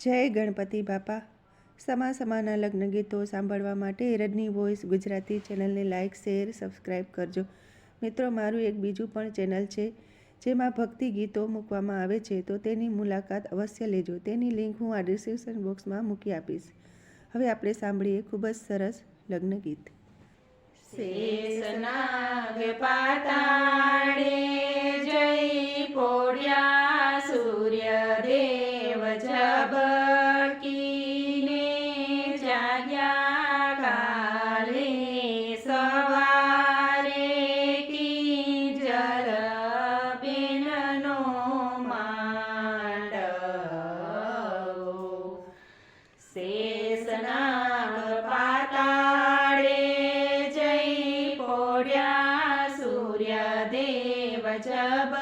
જય ગણપતિ બાપા. સમા સમાના લગ્ન ગીતો સાંભળવા માટે રજની વોઇસ ગુજરાતી ચેનલને લાઇક શેર સબસ્ક્રાઈબ કરજો. મિત્રો, મારું એક બીજું પણ ચેનલ છે, જેમાં ભક્તિ ગીતો મૂકવામાં આવે છે, તો તેની મુલાકાત અવશ્ય લેજો. તેની લિંક હું આ ડિસ્ક્રિપ્શન બોક્સમાં મૂકી આપીશ. હવે આપણે સાંભળીએ ખૂબ જ સરસ લગ્ન ગીત શેષનાગ પાતાળે સૂર્યદેવ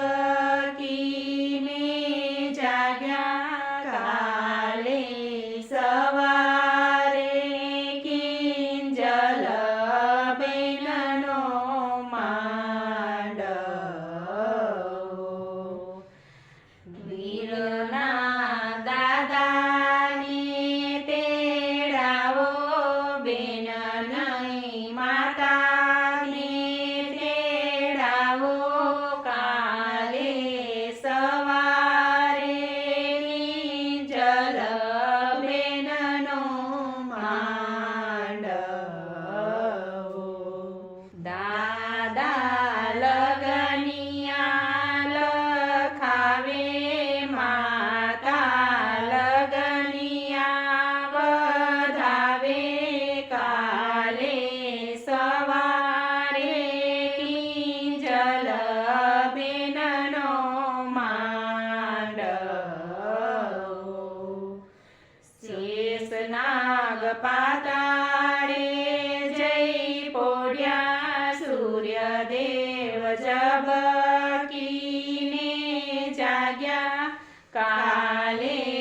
શેષનાગ પાતાળે જય પોઢ્યા સૂર્યદેવ જબકીને જાગ્યા કાલે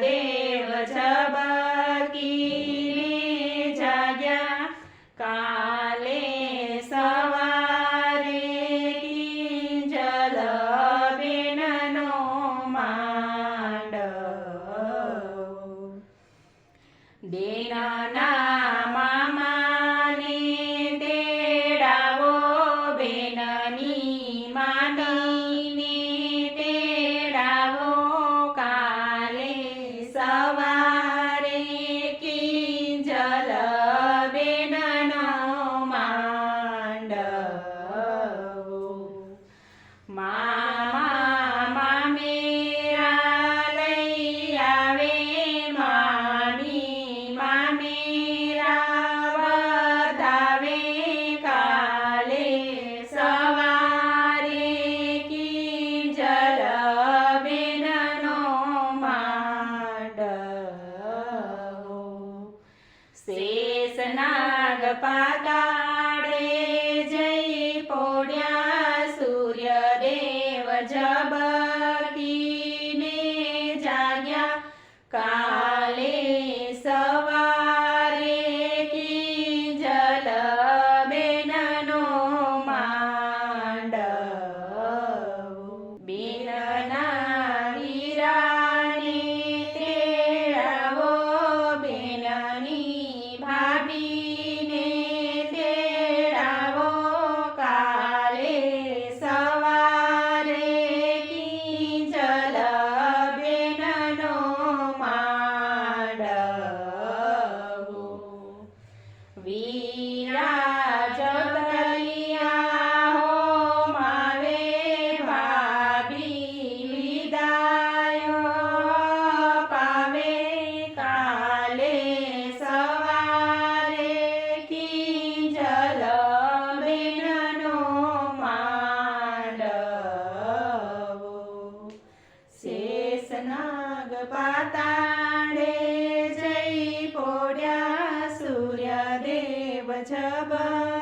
સૂર્યદેવ la la શેષનાગ દેશ નાગ પાતાળે જઈ પોડ્યા સૂર્યદેવ જબા